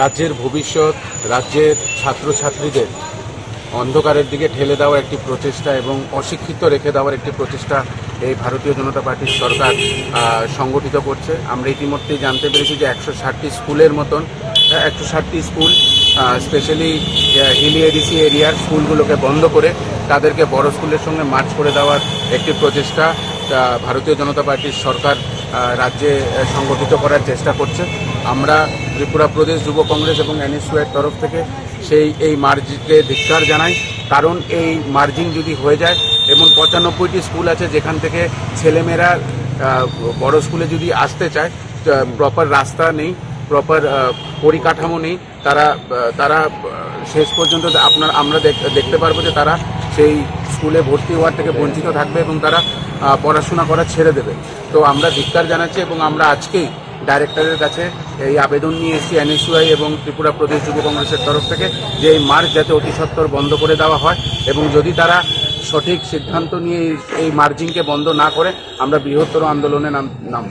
রাজ্যের ভবিষ্যৎ, রাজ্যের ছাত্রছাত্রীদের অন্ধকারের দিকে ঠেলে দেওয়ার একটি প্রচেষ্টা এবং অশিক্ষিত রেখে দেওয়ার একটি প্রচেষ্টা এই ভারতীয় জনতা পার্টির সরকার সংগঠিত করছে। আমরা ইতিমধ্যেই জানতে পেরেছি যে একশো ষাটটি স্কুলের মতন একশো ষাটটি স্কুল স্পেশালি হিলি এডিসি এরিয়ার স্কুলগুলোকে বন্ধ করে তাদেরকে বড় স্কুলের সঙ্গে মার্চ করে দেওয়ার একটি প্রচেষ্টা ভারতীয় জনতা পার্টির সরকার রাজ্যে সংগঠিত করার চেষ্টা করছে। আমরা ত্রিপুরা প্রদেশ যুব কংগ্রেস এবং এনএসইউয়ের তরফ থেকে সেই, এই মার্জিকে ধিক্কার জানাই। কারণ এই মার্জিং যদি হয়ে যায় এবং পঁচানব্বইটি স্কুল আছে যেখান থেকে ছেলেমেয়েরা বড় স্কুলে যদি আসতে চায় প্রপার রাস্তা নেই প্রপার পরিকাঠামো নেই, তারা তারা শেষ পর্যন্ত আপনার, আমরা দেখ- দেখতে পারব যে তারা সেই স্কুলে ভর্তি হওয়ার থেকে বঞ্চিত থাকবে এবং তারা পড়াশোনা করা ছেড়ে দেবে। তো আমরা ধিক্কার জানাচ্ছি এবং আমরা আজকেই ডাইরেক্টরের কাছে এই আবেদন নিয়ে এসেছি এনএসইউআই এবং ত্রিপুরা প্রদেশ যুব কংগ্রেসের তরফ থেকে যে এই মার্চ যাতে অতি সত্বর বন্ধ করে দেওয়া হয় এবং যদি তারা সঠিক সিদ্ধান্ত নিয়ে এই- মার্জিংকে বন্ধ না করে, আমরা বৃহত্তর আন্দোলনে নাম নাম